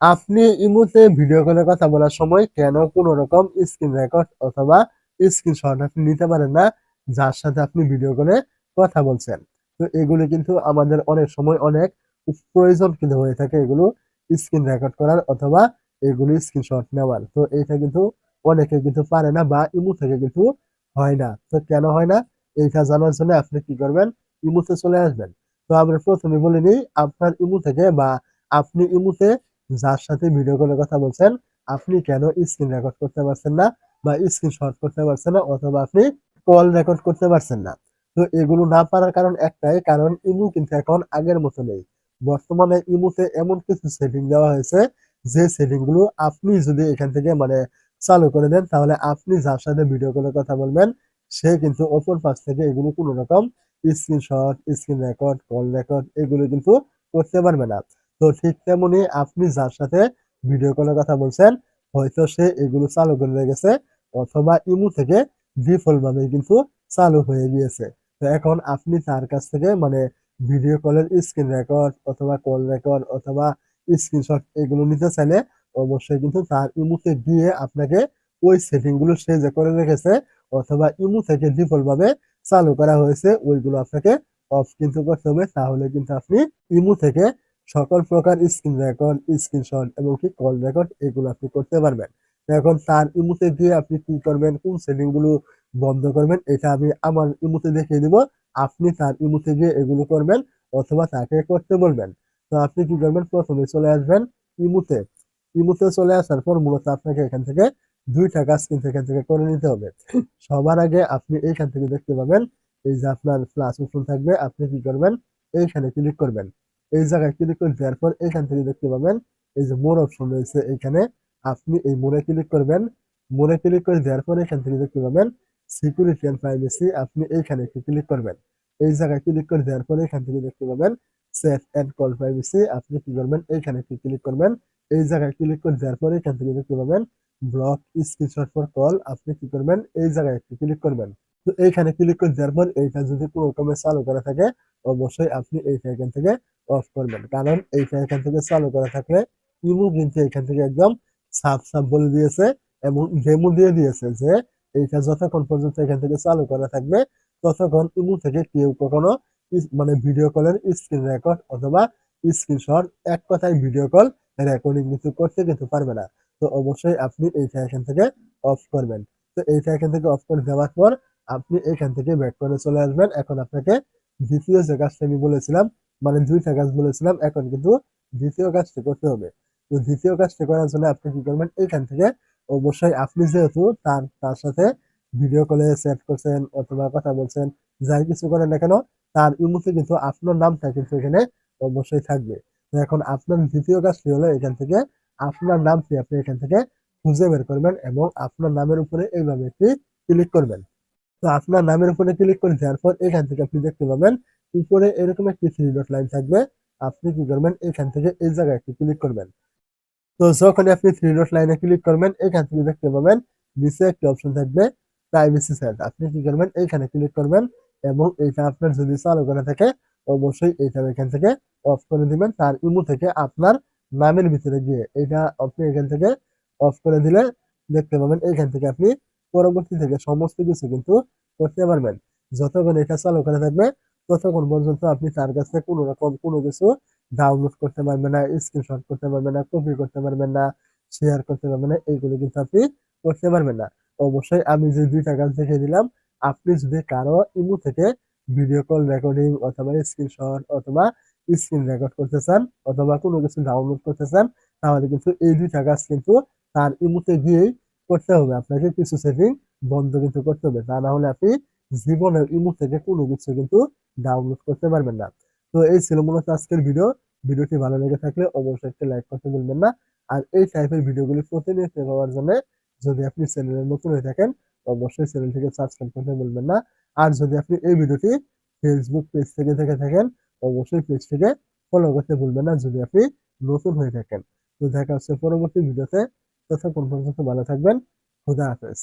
আপনি ইমোতে ভিডিও কলে কথা বলার সময় কেন কোনো রকম স্ক্রিন রেকর্ড অথবা স্ক্রিনশট আপনি নিতে পারেন না, যার সাথে আপনি ভিডিও কলে কথা বলছেন? তো এগুলো কিন্তু আমাদের অনেক সময় অনেক প্রয়োজন কিন্তু হয়ে থাকে এগুলো স্ক্রিন রেকর্ড করার অথবা এগুলো স্ক্রিনশট নেওয়ার। তো এটা কিন্তু অনেকে কিন্তু পারে না বা ইমু থেকে কিন্তু হয় না। তো কেন হয় না? এইটা জানার জন্য আপনি কি করবেন? ইমোতে চলে আসবেন। তো আমরা প্রথমে বলে নিই, আপনার ইমু থেকে বা আপনি ইমোতে যার সাথে ভিডিও কলে কথা বলছেন, আপনি কেন স্ক্রিন রেকর্ড করতে পারছেন না বা স্ক্রিনশট করতে পারছেন না অথবা আপনি কল রেকর্ড করতে পারছেন না? তো এগুলো না পারার কারণ একটাই, কারণ ইমু কিন্তু এখন আগের মতো নেই। বর্তমানে ইমুতে এমন কিছু সেটিং দেওয়া হয়েছে, যে সেটিংগুলো আপনি যদি এখান থেকে মানে চালু করে দেন, তাহলে আপনি যার সাথে ভিডিও কলে কথা বলবেন, সে কিন্তু অপর পাশ থেকে এগুলো কোনো রকম screenshot screen record call record এগুলো কিন্তু করতে পারবে না। তো ঠিক তেমনি আপনি যার সাথে ভিডিও কলের কথা বলছেন, হয়তো সে এগুলো চালু করে রেখেছে অথবা ইমু থেকে ডিফল্ট ভাবে কিন্তু চালু হয়ে গিয়েছে। তো এখন আপনি তার কাছ থেকে মানে ভিডিও কলের স্ক্রিন রেকর্ড অথবা কল রেকর্ড অথবা স্ক্রিনশট এগুলো নিতে চাইলে অবশ্যই কিন্তু তার ইমোতে দিয়ে আপনাকে ওই সেটিংগুলো সে যে করে রেখেছে অথবা ইমু থেকে ডিফল্ট ভাবে চালু করা হয়েছে, ওইগুলো আপনাকে অফ কিন্তু করতে হবে। তাহলে কিন্তু আপনি ইমু থেকে সকল প্রকার স্ক্রিন রেকর্ড স্ক্রিনশট এবং কি কল রেকর্ড এগুলো আপনি করতে পারবেন। এখন তার ইমুতে গিয়ে আপনি কি করবেন, কোন সেটিংগুলো বন্ধ করবেন, এটা আমি আমার ইমুতে দেখিয়ে দিব। আপনি তার ইমুতে গিয়ে এগুলো করবেন অথবা তাকে করতে বলবেন। তো আপনি কি করবেন, প্রথমে চলে আসবেন ইমোতে। ইমোতে চলে আসার পর মূলত আপনাকে এখান থেকে দুইটা কাজ কিন্তু এখান থেকে করে নিতে হবে। সবার আগে আপনি এইখান থেকে দেখতে পাবেন, এই যে আপনার প্লাস অপশন থাকবে, আপনি কি করবেন, এইখানে ক্লিক করবেন। এই জায়গায় ক্লিক করে দেওয়ার পর এখান থেকে দেখতে পাবেন, এই যে মোর অপশন রয়েছে এখানে। আপনি এই মোড়ে ক্লিক করবেন। মোড়ে ক্লিক করে দেওয়ার পর এখান থেকে দেখতে পাবেন সিকিউরিটি অ্যান্ড প্রাইভেসি আপনি এইখানে একটু ক্লিক করবেন। এই জায়গায় ক্লিক করে দেওয়ার পর এখান থেকে দেখতে পাবেন সেফ অ্যান্ড কল প্রাইভেসি আপনি কি করবেন, এইখানে একটু ক্লিক করবেন। এই জায়গায় ক্লিক করে দেওয়ার পর এখান থেকে দেখতে পাবেন ব্লক স্ক্রিনশট ফর কল আপনি কি করবেন, এই জায়গায় একটু ক্লিক করবেন। তো এইখানে ক্লিক করে দেওয়ার পর এইটা যদি কোনো রকমে চালু করা থাকে, অবশ্যই আপনি এইটা এখান থেকে অফ করবেন কারণ এইটা এখান থেকে চালু করা থাকলে ইমু কিন্তু এখান থেকে একদম সাফ সাফ বলে দিয়েছে এবং ডেমো দিয়ে দিয়েছে যে এইটা যতক্ষণ পর্যন্ত এখান থেকে চালু করা থাকবে, ততক্ষণ ইমু থেকে কেউ কখনো মানে ভিডিও কলের স্ক্রিন রেকর্ড অথবা স্ক্রিনশট এক কথায় ভিডিও কল রেকর্ডিং কিন্তু করতে কিন্তু পারবে না। তো অবশ্যই আপনি এইটা এখান থেকে অফ করবেন। তো এইটা এখান থেকে অফ করে দেওয়ার পর আপনি এখান থেকে ব্যাক করে চলে আসবেন। এখন আপনাকে দ্বিতীয় যে কাজটা আমি বলেছিলাম মানে দুইটা কাজ বলেছিলাম, এখন কিন্তু দ্বিতীয় কাজটি করতে হবে। তো দ্বিতীয় কাজটি করার জন্য আপনি কি করবেন? এখান থেকে অবশ্যই আপনি যেহেতু তার তার সাথে ভিডিও কলে চ্যাট করছেন অথবা কথা বলছেন, যাই কিছু করেন না কেন, তার ইমুতে কিন্তু আপনার নামটা কিন্তু এখানে অবশ্যই থাকবে। তো এখন আপনার দ্বিতীয় কাজটি হলো এখান থেকে আপনার নামটি আপনি এখান থেকে খুঁজে বের করবেন এবং আপনার নামের উপরে এইভাবে একটি ক্লিক করবেন। তো আপনার নামের উপরে ক্লিক করে দেওয়ার পর এখান থেকে আপনি দেখতে পাবেন উপরে এরকম একটি থ্রি ডট লাইন থাকবে। আপনি কি করবেন? এখান থেকে এই জায়গায় একটি ক্লিক করবেন। তো যখন আপনি থ্রি ডট লাইনে ক্লিক করবেন, এখান থেকে দেখতে পাবেন, নিচে একটি অপশন থাকবে প্রাইভেসি সেট আপনি কি করবেন? এইখানে ক্লিক করবেন এবং এইটা আপনার যদি চালু করা থাকে, অবশ্যই এইটা এখান থেকে অফ করে দিবেন। তার ইমো থেকে আপনার নামের ভিতরে গিয়ে এটা আপনি এখান থেকে অফ করে দিলে দেখতে পাবেন এইখান থেকে আপনি পরবর্তী থেকে সমস্ত কিছু কিন্তু করতে পারবেন। যতক্ষণ এটা চালু করা থাকবে ততক্ষণ পর্যন্ত আপনি তার কাছে কোনো রকম কোনো কিছু ডাউনলোড করতে পারবেন না স্ক্রিনশট করতে পারবেন না কপি করতে পারবেন না শেয়ার করতে পারবেন না এইগুলো কিন্তু আপনি করতে পারবেন না। অবশ্যই আমি যে দুইটা কাজ দেখে দিলাম, আপনি যদি কারও ইমো থেকে ভিডিও কল রেকর্ডিং অথবা স্ক্রিনশট অথবা স্ক্রিন রেকর্ড করতে চান অথবা কোনো কিছু ডাউনলোড করতে চান, তাহলে কিন্তু এই দুইটা কাজ কিন্তু তার ইমোতে গিয়েই করতে হবে। আপনাকে কিছু সেটিং বন্ধ কিন্তু করতে হবে। তা না হলে আপনি জীবনের ইমো থেকে কোনো কিছু কিন্তু ডাউনলোড করতে পারবেন না। তো এই ছিল মূলত আজকের ভিডিও ভিডিওটি ভালো লেগে থাকলে অবশ্যই একটা লাইক করতে ভুলবেন না। আর এই টাইপের ভিডিওগুলি প্রতিনিয়ত পাওয়ার জন্য যদি আপনি চ্যানেলে নতুন হয়ে থাকেন, অবশ্যই চ্যানেলটিকে সাবস্ক্রাইব করতে ভুলবেন না। আর যদি আপনি এই ভিডিওটি ফেসবুক পেজ থেকে দেখে থাকেন, অবশ্যই পেজটিকে ফলো করতে ভুলবেন না যদি আপনি নতুন হয়ে থাকেন। তো দেখা হচ্ছে পরবর্তী ভিডিওতে ততক্ষণ পর্যন্ত ভালো থাকবেন। খুদা হাফেজ।